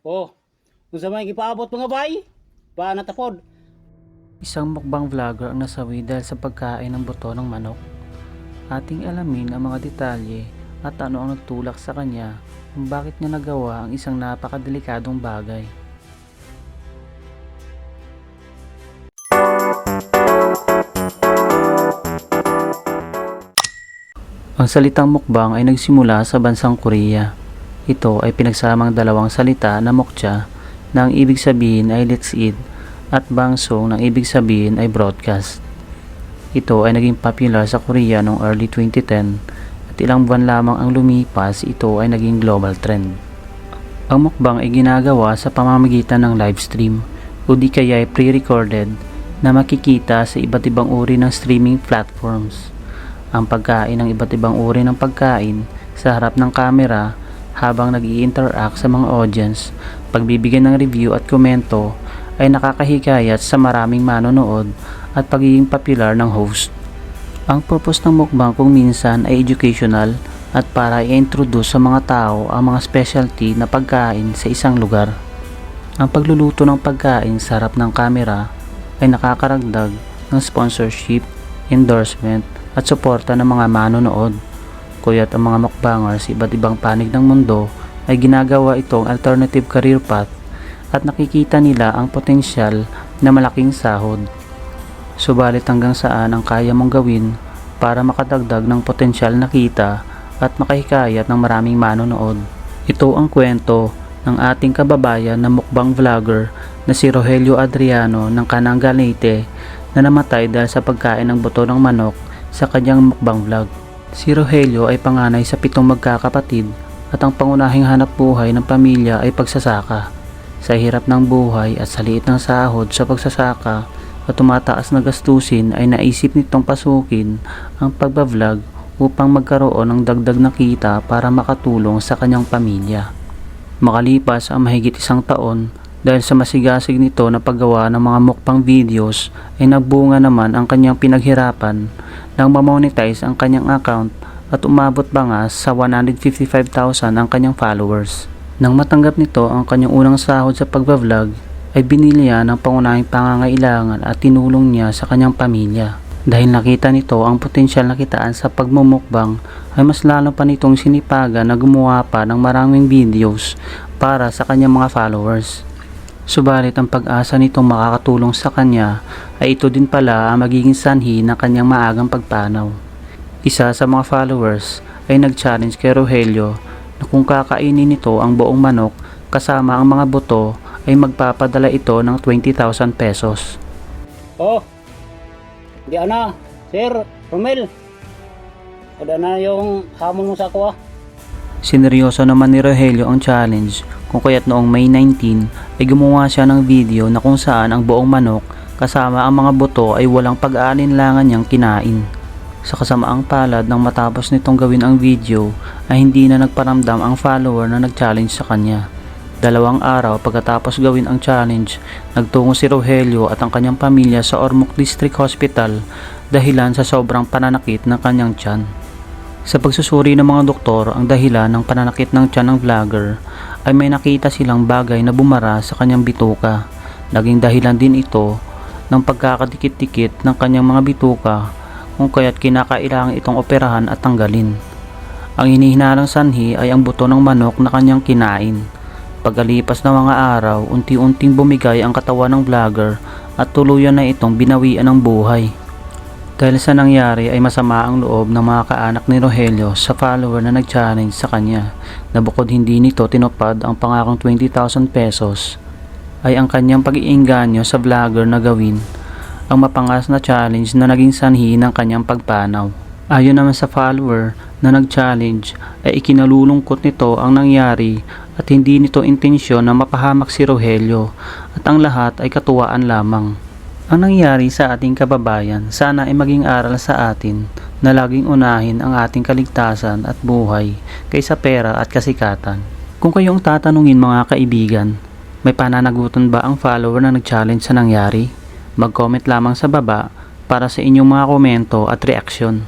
Oh, kung sa may gipaabot mga bay, pa natapod. Isang mukbang vlogger ang nasawi dahil sa pagkain ng buto ng manok. Ating alamin ang mga detalye at ano ang nagtulak sa kanya kung bakit niya nagawa ang isang napakadelikadong bagay. Ang salitang mukbang ay nagsimula sa bansang Korea. Ito ay pinagsamang dalawang salita na mokcha na ang ibig sabihin ay let's eat at bangsong ng ibig sabihin ay broadcast. Ito ay naging popular sa Korea noong early 2010 at ilang buwan lamang ang lumipas ito ay naging global trend. Ang mukbang ay ginagawa sa pamamagitan ng live stream o di kaya ay pre-recorded na makikita sa iba't ibang uri ng streaming platforms. Ang pagkain ng iba't ibang uri ng pagkain sa harap ng kamera habang nag interact sa mga audience, pagbibigyan ng review at komento ay nakakahikayat sa maraming manonood at pagiging popular ng host. Ang purpose ng mukbang kung minsan ay educational at para i-introduce sa mga tao ang mga specialty na pagkain sa isang lugar. Ang pagluluto ng pagkain sa harap ng kamera ay nakakaragdag ng sponsorship, endorsement at suporta ng mga manonood. Kuya't ang mga mukbangers sa iba't ibang panig ng mundo ay ginagawa itong alternative career path at nakikita nila ang potensyal na malaking sahod. Subalit hanggang saan ang kaya mong gawin para makadagdag ng potensyal na kita at makahikayat ng maraming manonood. Ito ang kwento ng ating kababayan na mukbang vlogger na si Rogelio Adriano ng Kananga Leyte na namatay dahil sa pagkain ng buto ng manok sa kanyang mukbang vlog. Si Rogelio ay panganay sa pitong magkakapatid at ang pangunahing hanap buhay ng pamilya ay pagsasaka. Sa hirap ng buhay at sa liit ng sahod sa pagsasaka at tumataas na gastusin ay naisip nitong pasukin ang pagbablog upang magkaroon ng dagdag na kita para makatulong sa kanyang pamilya. Makalipas ang mahigit isang taon dahil sa masigasig nito na paggawa ng mga mukbang videos ay nagbunga naman ang kanyang pinaghirapan nang mamonetize ang kanyang account at umabot pa nga sa 155,000 ang kanyang followers. Nang matanggap nito ang kanyang unang sahod sa pagbablog ay binili niya ng pangunahing pangangailangan at tinulong niya sa kanyang pamilya. Dahil nakita nito ang potensyal na kitaan sa pagmumukbang ay mas lalo pa nitong sinipagan na gumawa pa ng maraming videos para sa kanyang mga followers. Subalit ang pag-asa nitong makakatulong sa kanya ay ito din pala ang magiging sanhi ng kanyang maagang pagpanaw. Isa sa mga followers ay nag-challenge kay Rogelio na kung kakainin nito ang buong manok kasama ang mga buto ay magpapadala ito ng 20,000 pesos. Oh, di ana, Sir Romel. Ada na yung hamon mo sa ako ah. Sineryoso naman ni Rogelio ang challenge kung kaya't noong May 19 ay gumawa siya ng video na kung saan ang buong manok kasama ang mga buto ay walang pag-aalinlangan niyang kinain. Sa kasamaang palad nang matapos nitong gawin ang video ay hindi na nagparamdam ang follower na nag-challenge sa kanya. Dalawang araw pagkatapos gawin ang challenge, nagtungo si Rogelio at ang kanyang pamilya sa Ormoc District Hospital dahilan sa sobrang pananakit ng kanyang tiyan. Sa pagsusuri ng mga doktor, ang dahilan ng pananakit ng tiyan ng vlogger ay may nakita silang bagay na bumara sa kanyang bituka. Naging dahilan din ito ng pagkakadikit-dikit ng kanyang mga bituka kung kaya't kinakailangan itong operahan at tanggalin. Ang hinihinalang sanhi ay ang buto ng manok na kanyang kinain. Pagkalipas ng mga araw, unti-unting bumigay ang katawan ng vlogger at tuluyan na itong binawian ng buhay. Dahil sa nangyari ay masama ang loob ng mga kaanak ni Rogelio sa follower na nag-challenge sa kanya na bukod hindi nito tinupad ang pangakong 20,000 pesos ay ang kanyang pag-iinganyo sa vlogger na gawin ang mapangas na challenge na naging sanhi ng kanyang pagpanaw. Ayon naman sa follower na nag-challenge ay ikinalulungkot nito ang nangyari at hindi nito intensyon na mapahamak si Rogelio at ang lahat ay katuwaan lamang. Ang nangyari sa ating kababayan sana ay maging aral sa atin na laging unahin ang ating kaligtasan at buhay kaysa pera at kasikatan. Kung kayong tatanungin mga kaibigan, may pananagutan ba ang follower na nag-challenge sa nangyari? Mag-comment lamang sa baba para sa inyong mga komento at reaksyon.